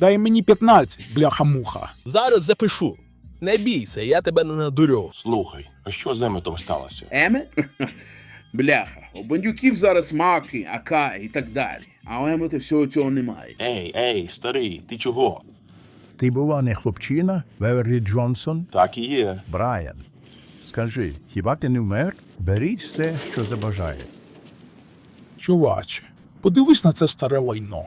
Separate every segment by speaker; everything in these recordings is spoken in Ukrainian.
Speaker 1: Дай мені 15, бляха-муха.
Speaker 2: Зараз запишу. Не бійся, я тебе не надурю.
Speaker 3: Слухай, а що з Еметом сталося?
Speaker 4: Емет? Бляха, у бандюків зараз маки, АК і так далі. А у Емета всього цього немає.
Speaker 3: Ей, ей, старий, ти чого?
Speaker 5: Ти була не хлопчина, Веверлі Джонсон,
Speaker 3: Так і є.
Speaker 5: Брайан. Скажи, хіба ти не вмер? Беріть все, що забажає.
Speaker 1: Чуваче, подивись на це старе лайно.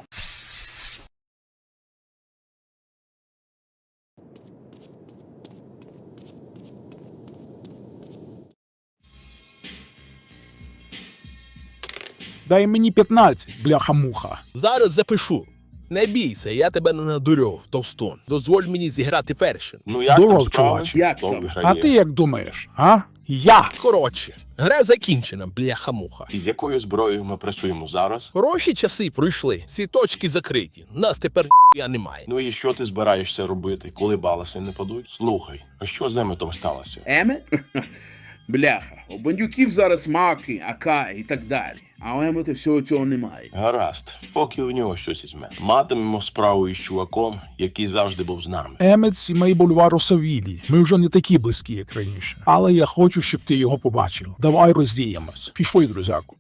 Speaker 1: Дай мені 15, бляха-муха.
Speaker 2: Зараз запишу. Не бійся, я тебе не надурю, товстун. Дозволь мені зіграти першим.
Speaker 3: Ну як
Speaker 1: Здоров,
Speaker 3: там справи?
Speaker 1: чуваче.
Speaker 4: Як там?
Speaker 1: А ти як думаєш, а? Я.
Speaker 2: Коротше, гра закінчена, бляха-муха.
Speaker 3: І з якою зброєю ми працюємо зараз?
Speaker 2: Хороші часи пройшли, всі точки закриті. Нас тепер я немає.
Speaker 3: Ну і що ти збираєшся робити, коли баласи не падуть? Слухай, а що з Еметом сталося?
Speaker 4: Емет? Бляха, у бандюків зараз маки, АК і так далі. А у Емета всього цього немає.
Speaker 3: Гаразд, поки у нього щось ізме. Матимемо справу із чуваком, який завжди був з нами.
Speaker 1: Емець і мій бульвар у Савілі. Ми вже не такі близькі, як раніше. Але я хочу, щоб ти його побачив. Давай роздіємось. Пішли, друзяку.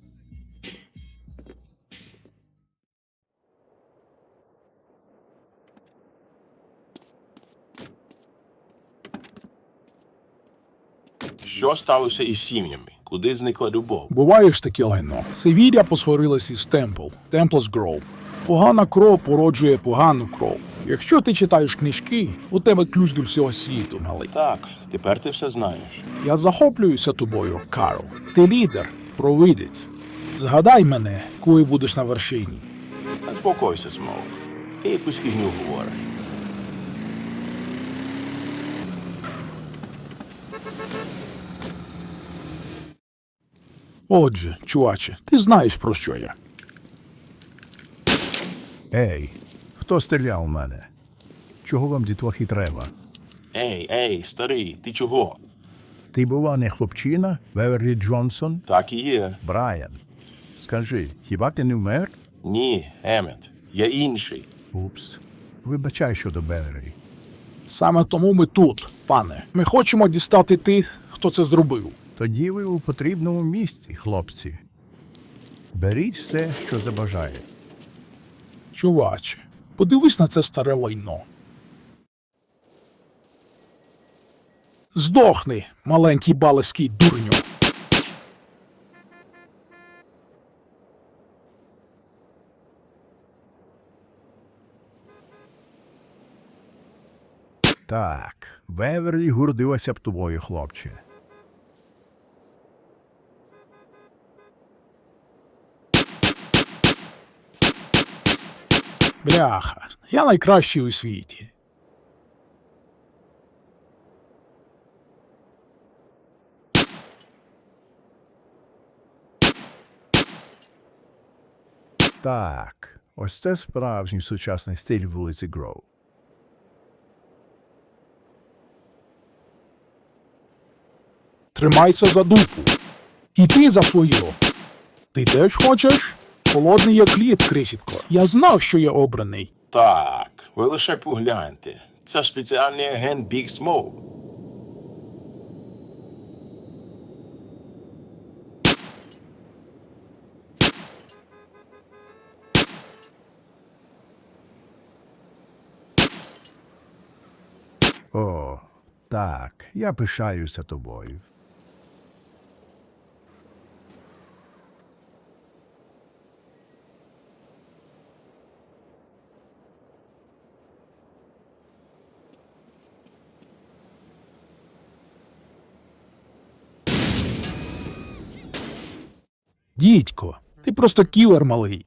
Speaker 3: Що сталося із сім'ями? Куди зникла любов?
Speaker 1: Буває ж таке лайно. Севілля посварилась із Темпл, Темплс Гроу. Погана кров породжує погану кров. Якщо ти читаєш книжки, у тебе ключ до всього світу, малий.
Speaker 3: Так, тепер ти все знаєш.
Speaker 1: Я захоплююся тобою, Карл. Ти лідер, провидець. Згадай мене, коли будеш на вершині.
Speaker 3: Заспокойся, Смоук. Ти якусь фігню говориш.
Speaker 1: Отже, чуваче, ти знаєш про що я.
Speaker 5: Ей, хто стріляв у мене? Чого вам дітлахи треба?
Speaker 3: Ей, ей, старий, ти чого?
Speaker 5: Ти була не хлопчина, Веверлі Джонсон,
Speaker 3: Так і є.
Speaker 5: Брайан. Скажи, хіба ти не вмер?
Speaker 3: Ні, Емет, я інший.
Speaker 5: Упс. Вибачай щодо Бевері.
Speaker 1: Саме тому ми тут, пане. Ми хочемо дістати тих, хто це зробив.
Speaker 5: Тоді ви у потрібному місці, хлопці. Беріть все, що забажає.
Speaker 1: Чуваче, подивись на це старе лайно. Здохни, маленький балеський дурню.
Speaker 5: Так, Беверлі гордилася б тобою, хлопче.
Speaker 1: Бляха, я найкращий у світі.
Speaker 5: Так, ось це справжній сучасний стиль вулиці Гроу.
Speaker 1: Тримайся за дупу. І ти за свою. Ти теж хочеш? Холодний як лід, крисітко. Я знав, що я обраний.
Speaker 3: Так, ви лише погляньте. Це спеціальний агент Big Smoke.
Speaker 5: О, так, я пишаюся тобою.
Speaker 1: Дідько, ти просто кілер малий.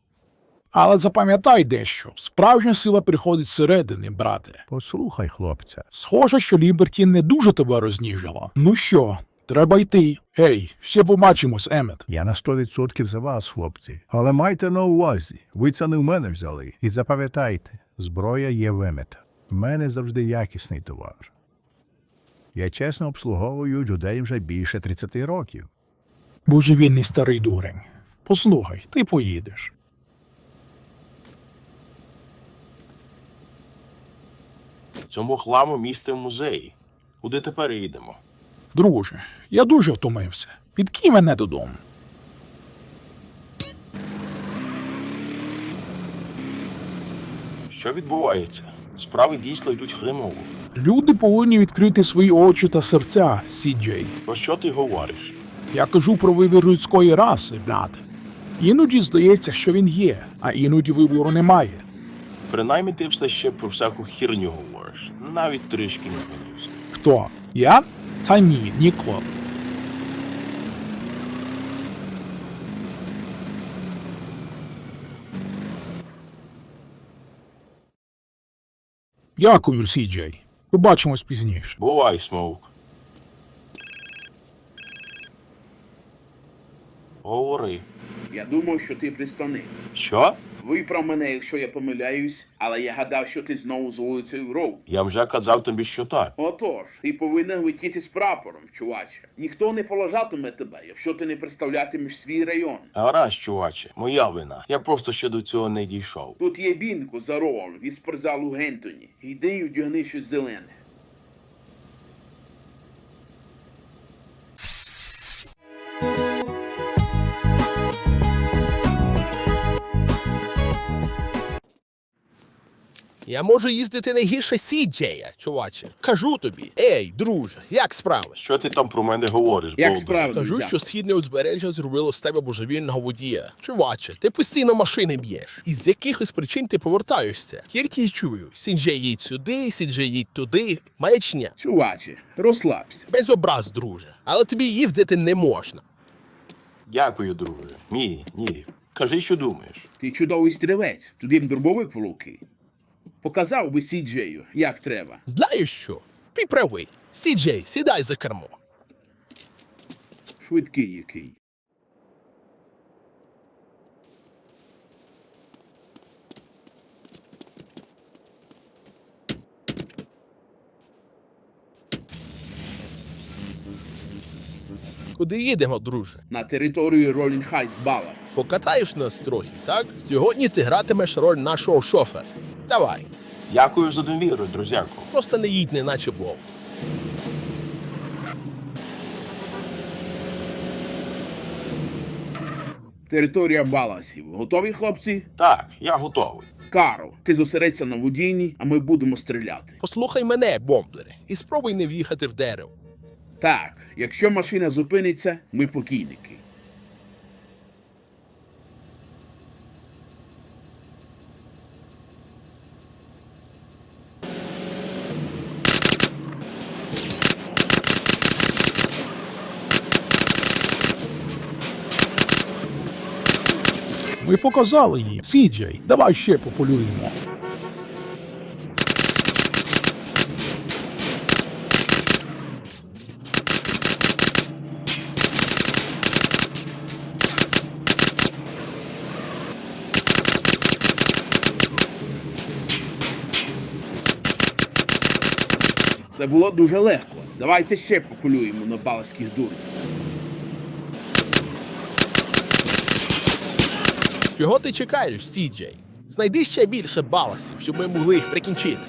Speaker 1: Але запам'ятай дещо. Справжня сила приходить зсередини, брате.
Speaker 5: Послухай, хлопця.
Speaker 1: Схоже, що Ліберті не дуже тебе розніжила. Ну що, треба йти. Ей, ще побачимось, Емет.
Speaker 5: Я на 100% за вас, хлопці. Але майте на увазі, ви це не в мене взяли. І запам'ятайте, зброя є вимета. В мене завжди якісний товар. Я чесно обслуговую людей вже більше 30 років.
Speaker 1: Божевільний старий дурень. Послухай, ти поїдеш.
Speaker 3: Цьому хламу місце в музеї. Куди тепер їдемо?
Speaker 1: Друже, я дуже втомився. Підкинь мене додому.
Speaker 3: Що відбувається? Справи дійсно йдуть хримово.
Speaker 1: Люди повинні відкрити свої очі та серця, Сіджей.
Speaker 3: Про що ти говориш?
Speaker 1: Я кажу про вибір людської раси, брате. Іноді здається, що він є, а іноді вибору немає.
Speaker 3: Принаймні ти все ще про всяку хірню говориш. Навіть трішки не змінився.
Speaker 1: Хто? Я? Та ні, ніколи. Дякую, Сіджей. Побачимось пізніше.
Speaker 3: Бувай, Смоук. Говори.
Speaker 4: Я думав, що ти представник.
Speaker 3: Що?
Speaker 4: Виправ мене, якщо я помиляюсь, але я гадав, що ти знову з вулицею Роу.
Speaker 3: Я вже казав тобі, що так.
Speaker 4: Отож, ти повинен летіти з прапором, чуваче. Ніхто не поважатиме тебе, якщо ти не представлятимеш свій район.
Speaker 3: Гаразд, чуваче, моя вина. Я просто ще до цього не дійшов.
Speaker 4: Тут є бінко за роль від спортзалу Гентоні. Йди й одягни щось зелене.
Speaker 2: Я можу їздити не гірше Сіджея, чуваче. Кажу тобі. Ей, друже, як справи?
Speaker 3: Що ти там про мене говориш,
Speaker 4: Як
Speaker 3: Болдер?
Speaker 4: справи?
Speaker 2: Кажу, що східне узбережжя зробило з тебе божевільного водія. Чуваче, ти постійно машини б'єш. І з якихось причин ти повертаєшся. Тільки й чую. Сінджей їдь сюди, Сінджей їдь туди. Маячня.
Speaker 4: Чуваче, розслабся.
Speaker 2: Без образ, друже. Але тобі їздити не можна.
Speaker 3: Дякую, друже. Ні, ні. Кажи, що думаєш.
Speaker 4: Ти чудовий стрілець, туди б дробовик в руки. Показав би Сіджею, як треба.
Speaker 2: Знаєш що? Ти правий. Сіджей, сідай за кермо.
Speaker 4: Швидкий який.
Speaker 2: Куди їдемо, друже?
Speaker 4: На територію Ролінг Хайс Балас.
Speaker 2: Покатаєш нас трохи, так? Сьогодні ти гратимеш роль нашого шофера. Давай.
Speaker 3: Дякую за довіру, друзяко.
Speaker 2: Просто не їдь, неначе Бог.
Speaker 4: Територія Баласів. Готові, хлопці?
Speaker 3: Так, я готовий.
Speaker 4: Карл, ти зосередься на водінні, а ми будемо стріляти.
Speaker 2: Послухай мене, бомблере, і спробуй не в'їхати в дерево.
Speaker 4: Так, якщо машина зупиниться, ми покійники.
Speaker 1: Ми показали їм. Сіджей, давай ще пополюємо.
Speaker 4: Це було дуже легко. Давайте ще покулюємо на балаських дурнів.
Speaker 2: Чого ти чекаєш, Сіджей? Знайди ще більше баласів, щоб ми могли їх прикінчити.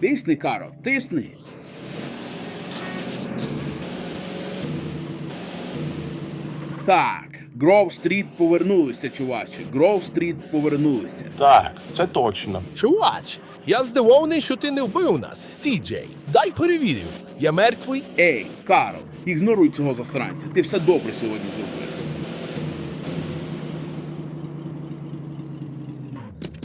Speaker 4: Тисни, Карл, тисни. Так, Гров Стріт повернулися, чуваче. Гров Стріт повернулися.
Speaker 3: Так, це точно.
Speaker 2: Чувач, я здивований, що ти не вбив нас, Сіджей. Дай перевірю. Я мертвий?
Speaker 4: Ей, Карл, ігноруй цього засранця. Ти все добре сьогодні зробив.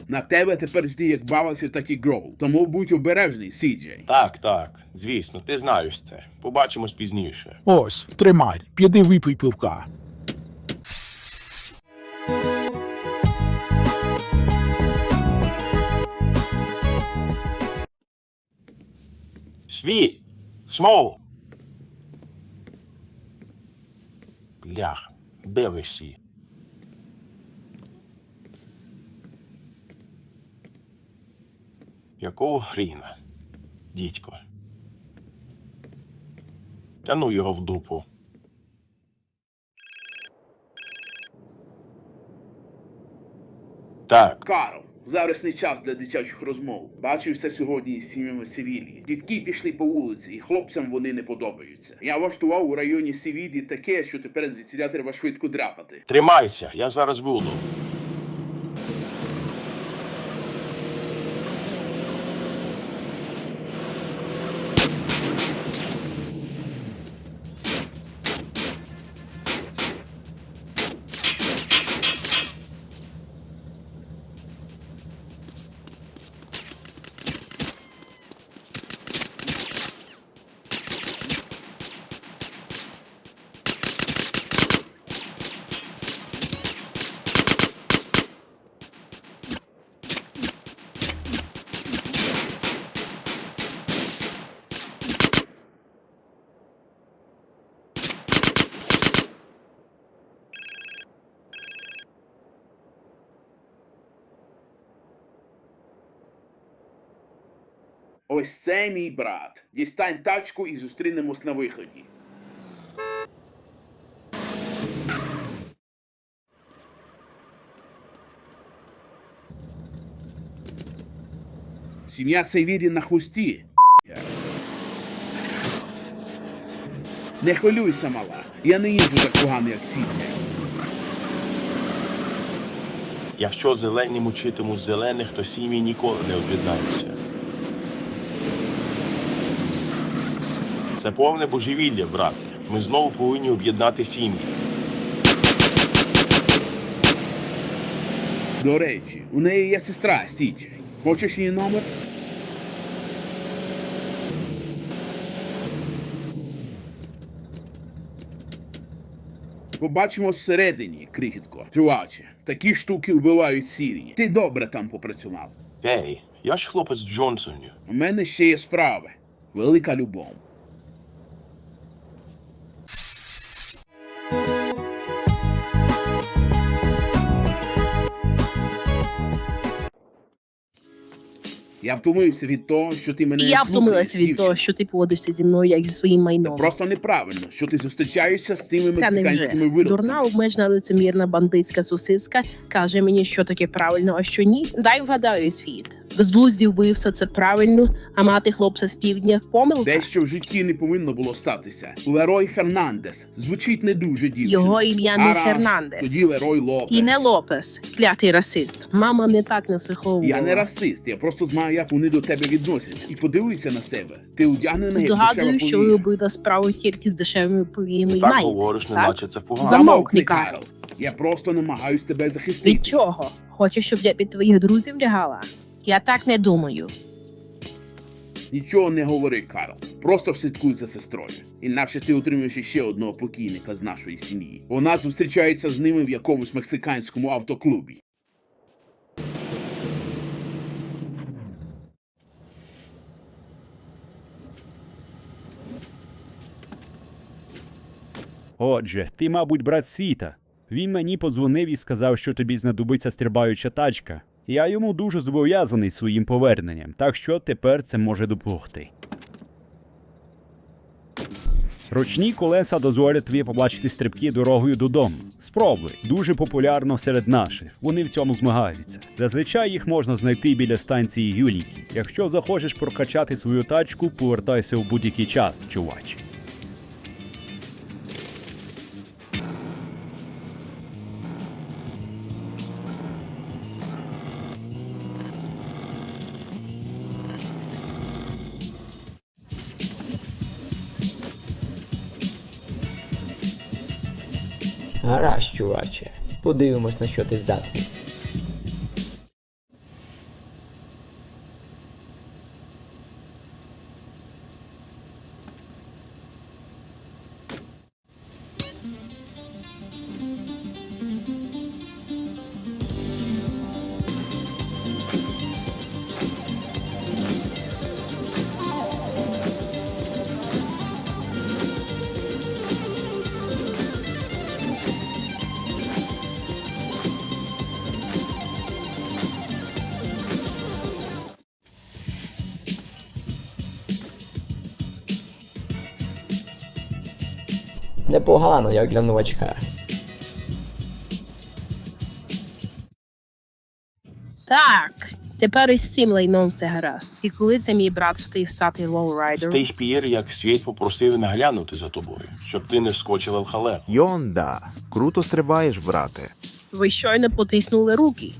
Speaker 4: На тебе тепер зді як бавився, так і Гроу. Тому будь обережний, Сіджей.
Speaker 3: Так, так, звісно, ти знаєш це. Побачимось пізніше.
Speaker 1: Ось, тримай, піди випий пивка.
Speaker 3: Світ! Смоу! Блях, де? Якого хріна? Дідько, Та ну його в дупу. Так,
Speaker 4: Карл, зараз не час для дитячих розмов. Бачився сьогодні з сім'ями Севілії. Дітки пішли по вулиці, і хлопцям вони не подобаються. Я влаштував у районі Севілії таке, що тепер звідсіля треба швидко драпати.
Speaker 3: тримайся, я зараз буду.
Speaker 4: Ось це мій брат. Дістань тачку і зустрінемось на виході. Сім'я Севірі на хвості. Не хвилюйся, мала. Я не їжджу так погано, як Сідня.
Speaker 3: Якщо зелені мучитимуть зелених, то сім'ї ніколи не об'єднаються. Це повне божевілля, брате. Ми знову повинні об'єднати сім'ї.
Speaker 4: До речі, у неї є сестра Сіджі. Хочеш її номер? Побачимо всередині, крихітко. Чуваче, такі штуки вбивають Сірії. Ти добре там попрацював.
Speaker 3: Ей, я ж хлопець Джонсонів.
Speaker 4: У мене ще є справи. Велика любов. Я втомився від того, що ти мене
Speaker 6: І я втомилася від того, що ти поводишся зі мною як зі своїм
Speaker 4: Це
Speaker 6: майном.
Speaker 4: просто неправильно, що ти зустрічаєшся з тими мексиканськими виродками.
Speaker 6: Дурна обмежена лицемірна бандитська сосиска каже мені, що таке правильно, а що ні. Дай вгадаю світ. Безглузді вбився це правильно, а мати хлопця з півдня помилка.
Speaker 4: Дещо в житті не повинно було статися. Лерой Фернандес звучить не дуже дівчина.
Speaker 6: Його ім'я не
Speaker 4: Гаразд,
Speaker 6: Фернандес.
Speaker 4: Тоді Лерой Лопес.
Speaker 6: І не Лопес, клятий расист. Мама не так нас виховувала.
Speaker 4: Я не расист, я просто знаю, як вони до тебе відносяться. І подивися на себе. Ти одягнений як
Speaker 6: Здогадую, що ви обидва справи тільки з дешевими повіями
Speaker 3: так
Speaker 6: маєте,
Speaker 3: говориш,
Speaker 6: так?
Speaker 3: неначе це погано.
Speaker 4: Замовкни. Карл. Я просто намагаюсь тебе захистити.
Speaker 6: Від чого? Хочеш, щоб я під твоїх друзів лягала? Я так не думаю.
Speaker 4: Нічого не говори, Карл. Просто слідкуй за сестрою. Інакше ти отримаєш ще одного покійника з нашої сім'ї. Вона зустрічається з ними в якомусь мексиканському автоклубі.
Speaker 7: Отже, ти, мабуть, брат світа. Він мені подзвонив і сказав, що тобі знадобиться стрибаюча тачка. Я йому дуже зобов'язаний своїм поверненням, так що тепер це може допомогти. Ручні колеса дозволять тобі побачити стрибки дорогою додому. Спробуй, дуже популярно серед наших. Вони в цьому змагаються. Зазвичай їх можна знайти біля станції Юніті. Якщо захочеш прокачати свою тачку, повертайся у будь-який час, чувач.
Speaker 8: Подивимось, на що ти здатний. Непогано, як для новачка.
Speaker 6: Так, тепер із цим лайном все гаразд. І коли це мій брат встиг стати
Speaker 3: З
Speaker 6: лоурайдером?
Speaker 3: тих пір, як світ попросив наглянути за тобою, щоб ти не скочила в халепу.
Speaker 9: Йонда, круто стрибаєш, брате.
Speaker 6: Ви щойно потиснули руки.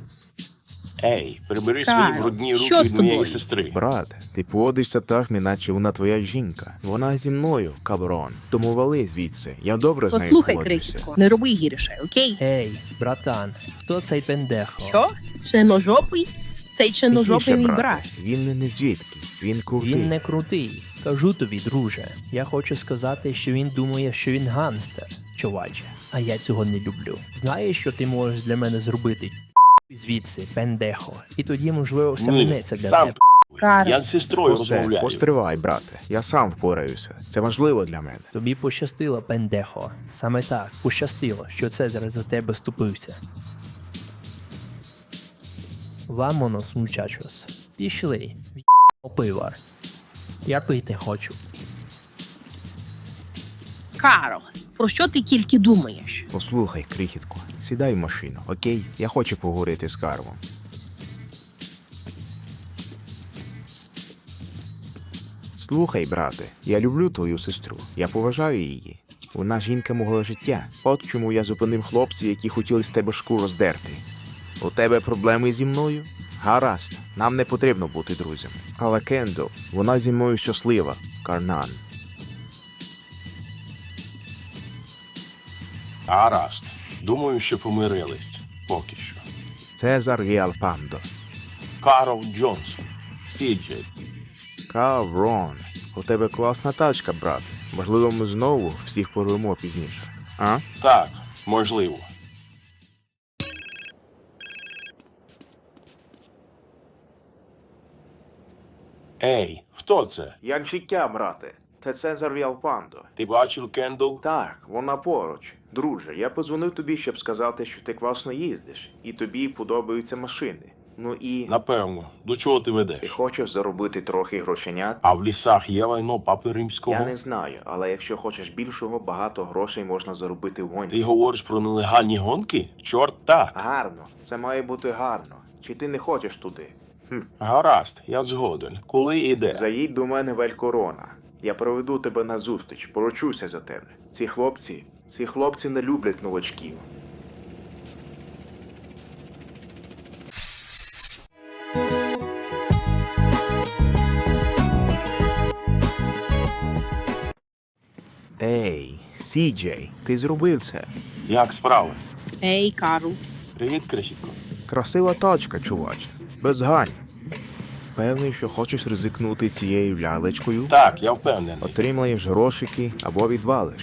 Speaker 3: Ей, прибери свої брудні
Speaker 6: що
Speaker 3: руки
Speaker 6: з
Speaker 3: від моєї
Speaker 6: тобою?
Speaker 3: сестри.
Speaker 9: Брат, ти поводишся так, неначе вона твоя жінка. Вона зі мною, каброн. Тому вали звідси. Я добре з нею
Speaker 6: Послухай,
Speaker 9: поводжуся.
Speaker 6: крихітко, не роби гірше, окей?
Speaker 10: Ей, братан, хто цей пендехо?
Speaker 6: Що? Членожопий? Цей членожопий
Speaker 9: Тихіше,
Speaker 6: мій
Speaker 9: брате.
Speaker 6: брат.
Speaker 9: Він не, не звідки. Він крутий.
Speaker 10: Він не крутий. Кажу тобі, друже. Я хочу сказати, що він думає, що він ганстер, чуваче. А я цього не люблю. Знаєш, що ти можеш для мене зробити? Звідси, пендехо. І тоді, можливо, все
Speaker 3: Ні,
Speaker 10: минеться для
Speaker 3: сам
Speaker 10: тебе.
Speaker 6: Карл,
Speaker 3: я з сестрою
Speaker 9: Усе,
Speaker 3: розмовляю.
Speaker 9: постривай, брате. Я сам впораюся. Це важливо для мене.
Speaker 10: Тобі пощастило, пендехо. Саме так, пощастило, що Цезар за тебе ступився. Вамонос, мучачос. Пішли. в***о пивар. Я пити хочу.
Speaker 6: Карл, про що ти тільки думаєш?
Speaker 9: Послухай, крихітко, сідай в машину, окей? Я хочу поговорити з Карвом. Слухай, брате, я люблю твою сестру. Я поважаю її. Вона жінка мого життя. От чому я зупинив хлопців, які хотіли з тебе шкуру здерти. У тебе проблеми зі мною? Гаразд, нам не потрібно бути друзями. Але Кендо, вона зі мною щаслива, Карнан.
Speaker 3: Гаразд. Думаю, що помирились. Поки що.
Speaker 9: Цезар Гіалпандо.
Speaker 3: Карл Джонсон. Сіджей.
Speaker 9: Каврон, у тебе класна тачка, брате. Можливо, ми знову всіх порвемо пізніше. А?
Speaker 3: Так, можливо. Ей, хто це?
Speaker 9: Як життя, брате. Це Цезар Віалпандо.
Speaker 3: Ти бачив Кендл?
Speaker 9: Так, вона поруч. Друже, я позвонив тобі, щоб сказати, що ти класно їздиш, і тобі подобаються машини. Ну і
Speaker 3: Напевно. До чого ти
Speaker 9: ти
Speaker 3: ведеш?
Speaker 9: хочеш заробити трохи грошенят?
Speaker 3: А в лісах є лайно папи римського?
Speaker 9: Я не знаю, але якщо хочеш більшого, багато грошей можна заробити в гонці.
Speaker 3: Ти говориш про нелегальні гонки? Чорт так.
Speaker 9: Гарно, це має бути гарно. Чи ти не хочеш туди? Хм.
Speaker 3: Гаразд, я згоден. Коли і де?
Speaker 9: Заїдь до мене в Елькорона. Я проведу тебе на зустріч, поручуся за тебе. Ці хлопці, ці хлопці не люблять новачків. Ей, Сіджей, ти зробив це.
Speaker 3: Як справи?
Speaker 6: Ей, Карл,
Speaker 3: Привіт, крихітко.
Speaker 9: Красива тачка, чуваче. Без гань. Певний, що хочеш ризикнути цією лялечкою?
Speaker 3: Так, я впевнений.
Speaker 9: Отримаєш грошики або відвалиш.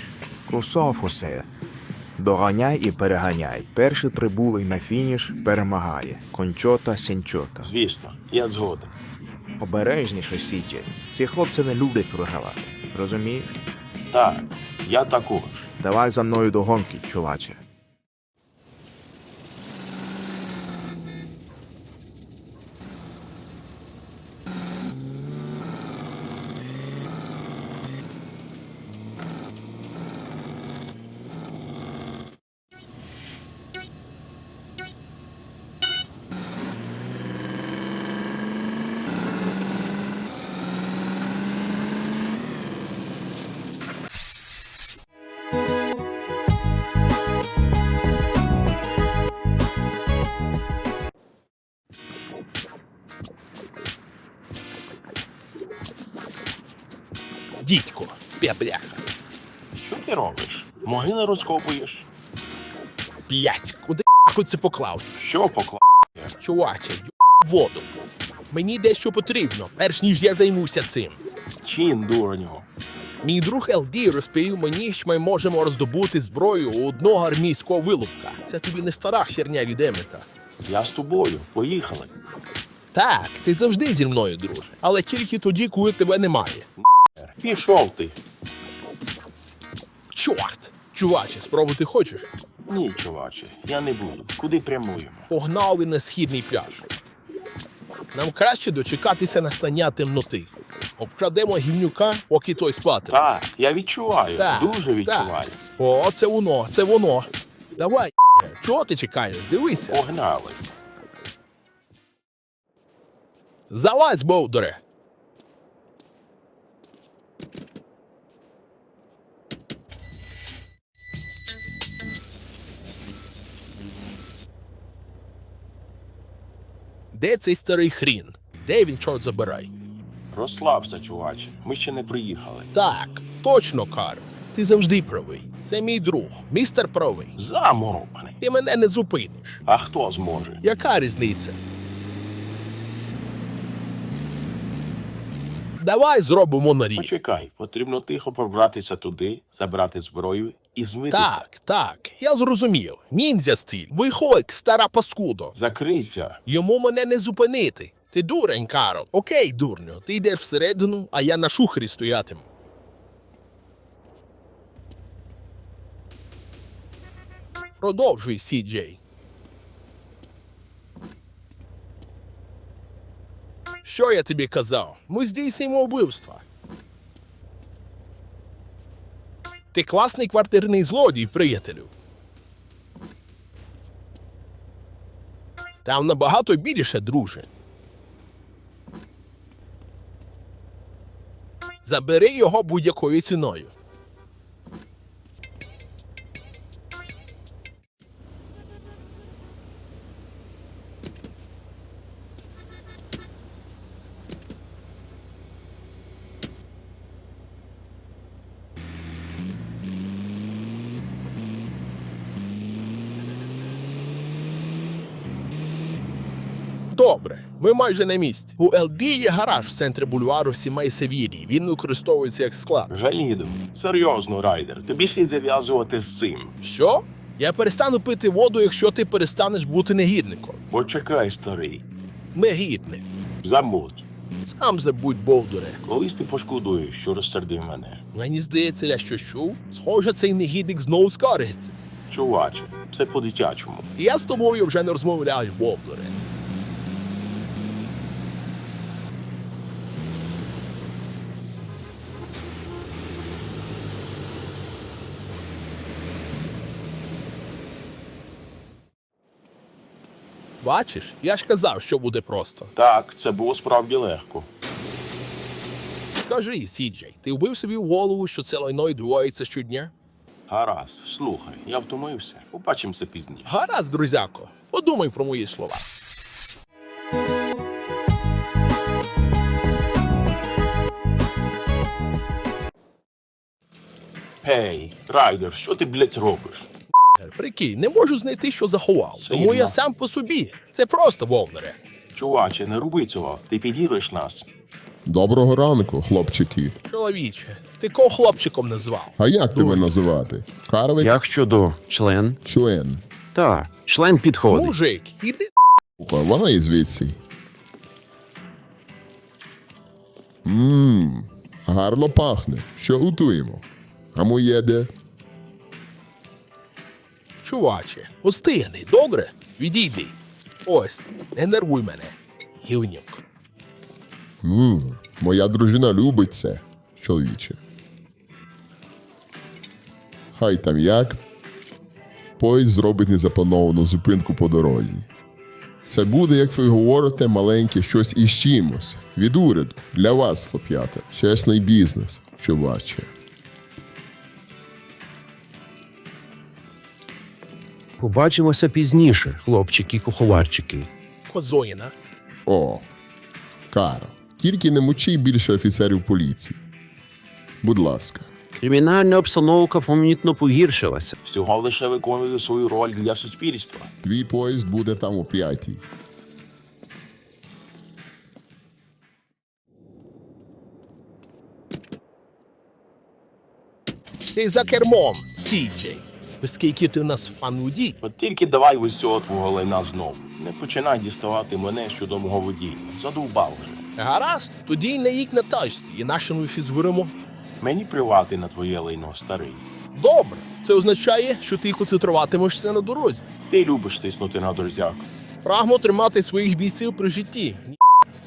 Speaker 9: Крусов усе. Доганяй і переганяй. Перший прибулий на фініш перемагає. Кончота сінчота.
Speaker 3: Звісно, я згоден.
Speaker 9: Обережніше, Сіті. Ці хлопці не люблять програвати. Розумієш?
Speaker 3: Так, я також.
Speaker 9: Давай за мною до гонки, чуваче.
Speaker 2: Дідько, бляха.
Speaker 3: Що ти робиш? Могили розкопуєш?
Speaker 2: Блять, куди хоч це поклав?
Speaker 3: Що покла?
Speaker 2: Чуваче, ю воду. Мені дещо потрібно, перш ніж я займуся цим.
Speaker 3: Чин, дурню.
Speaker 2: Мій друг LD розповів мені, що ми можемо роздобути зброю у одного армійського вилупка. Це тобі не стара херня від Емета.
Speaker 3: Я з тобою. Поїхали.
Speaker 2: Так, ти завжди зі мною, друже. Але тільки тоді, коли тебе немає.
Speaker 3: Пішов ти.
Speaker 2: Чорт! Чуваче, спробувати хочеш?
Speaker 3: Ні, чуваче, я не буду. Куди прямуємо?
Speaker 2: Погнав він на східний пляж. нам краще дочекатися настання темноти. Обкрадемо гівнюка, поки той спати.
Speaker 3: Так, я відчуваю,
Speaker 2: Так,
Speaker 3: дуже відчуваю.
Speaker 2: О, це воно, це воно. Давай, чого ти чекаєш? Дивися.
Speaker 3: Погнали.
Speaker 2: Залазь, Болдере. Де цей старий хрін? Де він, чорт забирай?
Speaker 3: Розслабся, чуваче. Ми ще не приїхали.
Speaker 2: Так, точно, Кар. Ти завжди правий. Це мій друг, містер правий.
Speaker 3: Заморований.
Speaker 2: Ти мене не зупиниш.
Speaker 3: А хто зможе?
Speaker 2: Яка різниця? Давай зробимо на рік.
Speaker 3: Почекай, потрібно тихо пробратися туди, забрати зброю і змитися.
Speaker 2: Так, так, я зрозумів. Ніндзя стиль. Виходь, стара паскудо.
Speaker 3: Закрийся.
Speaker 2: Йому мене не зупинити. Ти дурень, Карл. Окей, дурню, ти йдеш всередину, а я на шухері стоятиму. Продовжуй, Сі-Джей. Що я тобі казав? Ми здійснюємо вбивства. Ти класний квартирний злодій, приятелю. Там набагато більше, друже. Забери його будь-якою ціною. Добре, ми майже на місці. У ЛД є гараж в центрі бульвару Сімей Севілії. Він використовується як склад.
Speaker 3: Жаліду. Серйозно, райдер. Тобі слід зав'язувати з цим.
Speaker 2: Що? Я перестану пити воду, якщо ти перестанеш бути негідником.
Speaker 3: Почекай, старий.
Speaker 2: Негідник.
Speaker 3: Забудь.
Speaker 2: Сам забудь, Болдуре.
Speaker 3: Колись ти пошкодуєш, що розсердив мене.
Speaker 2: Мені здається, я щось чув. Схоже, цей негідник знову скаржиться.
Speaker 3: Чуваче, це по-дитячому.
Speaker 2: Я з тобою вже не розмовляю, Болдуре. Бачиш, я ж казав, що буде просто.
Speaker 3: Так, це було справді легко.
Speaker 2: Скажи, Сіджей, ти вбив собі в голову, що це лайно відбувається щодня?
Speaker 3: Гаразд, слухай, я втомився. Побачимося пізніше.
Speaker 2: Гаразд, друзяко, подумай про мої слова.
Speaker 3: Гей, райдер, що ти, блядь, робиш?
Speaker 2: Прикинь, не можу знайти, що заховав.
Speaker 3: Сильно.
Speaker 2: Тому я сам по собі. Це просто вовнере.
Speaker 3: Чуваче, не роби цього. Ти підіриш нас.
Speaker 11: Доброго ранку, хлопчики.
Speaker 2: Чоловіче, ти кого хлопчиком назвав?
Speaker 11: А як тебе називати? Карвик
Speaker 12: Як щодо член?
Speaker 11: член.
Speaker 12: Так, член підходить.
Speaker 2: Мужик, іди.
Speaker 11: Опа, Вона і звідси. Ммм, гарно пахне. Що готуємо? А моє де?
Speaker 2: Чуваче, остигни, добре? Відійди. Ось, не нервуй мене. Гівнюк.
Speaker 11: Ммм, моя дружина любить це, чоловіче. Хай там як. Поїзд зробить незаплановану зупинку по дорозі. Це буде, як ви говорите, маленьке щось із чимось. Від уряду. Для вас, фоп'ята. Чесний бізнес, чуваче.
Speaker 12: Побачимося пізніше, хлопчики-куховарчики.
Speaker 2: Козоїна.
Speaker 11: О, Кара. Тільки не мучи більше офіцерів поліції. Будь ласка.
Speaker 12: Кримінальна обстановка помітно погіршилася.
Speaker 3: Всього лише виконує свою роль для суспільства.
Speaker 11: Твій поїзд буде там о п'ятій.
Speaker 2: Ти за кермом, Сіджей. Оскільки ти нас в пануді,
Speaker 3: От тільки давай ось цього твого лайна знов. Не починай діставати мене щодо мого водіння. Задовбав вже.
Speaker 2: гаразд, тоді й не їдь на тачці, інакше ми фізгуримо.
Speaker 3: Мені плювати на твоє лайно, старий.
Speaker 2: Добре, це означає, що ти концентруватимешся на дорозі.
Speaker 3: Ти любиш тиснути на друзяк.
Speaker 2: Прагну тримати своїх бійців при житті.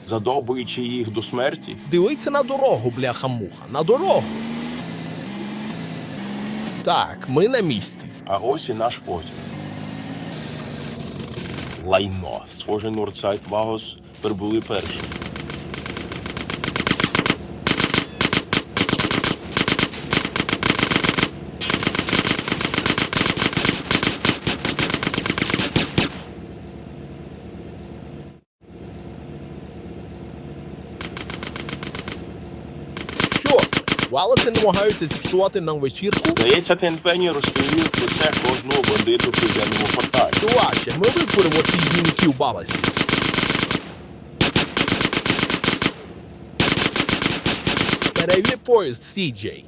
Speaker 3: задовбуючи їх до смерті.
Speaker 2: Дивиться на дорогу, бляха-муха, на дорогу. Так, ми на місці.
Speaker 3: А ось і наш потяг. Лайно. Схоже, Нордсайд Вагос прибули перші.
Speaker 2: Що? Валити намагаються зіпсувати нам вечірку?
Speaker 3: Здається, Тенпені розповів про це кожному бандиту в південному порталі.
Speaker 2: Чуваче, ми викуримо ці юніки в баласі. Перевір поїзд, CJ.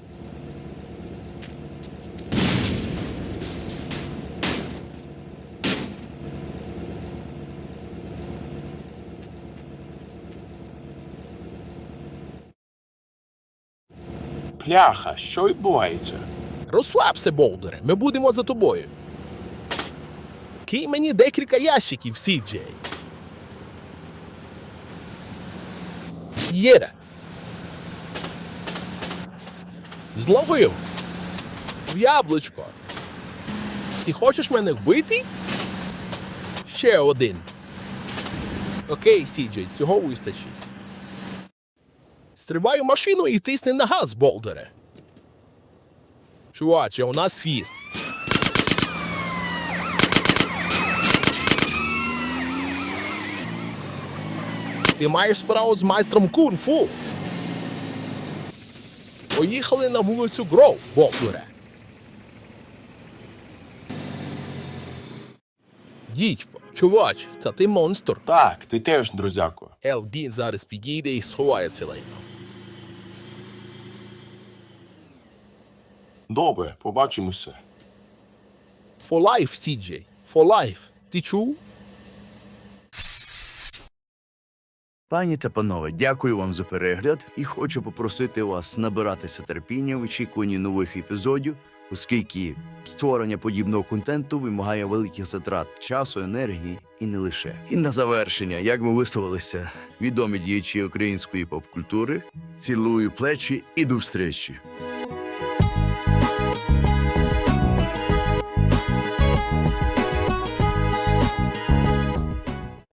Speaker 3: Пляха, що відбувається?
Speaker 2: Розслабся, Болдере, ми будемо за тобою. Кинь мені декілька ящиків, CJ. Єда. Зловив. В яблучко. Ти хочеш мене вбити? Ще один. Окей, CJ, цього вистачить. Стрибай у машину і тисни на газ, Болдере. Чуваче, у нас хвіст. Ти маєш справу з майстром кунг-фу. Поїхали на вулицю Гроу, Болдуре. Дідько, чувач, це ти монстр.
Speaker 3: Так, ти теж, друзяко.
Speaker 2: ЛД зараз підійде і сховає це лайно.
Speaker 3: Добре, побачимося.
Speaker 2: For life, CJ. For life. Ти чув?
Speaker 13: Пані та панове, дякую вам за перегляд і хочу попросити вас набиратися терпіння в очікуванні нових епізодів, оскільки створення подібного контенту вимагає великих затрат часу, енергії і не лише. І на завершення, як ми висловилися, відомі діячі української поп-культури, цілую плечі і до встречі.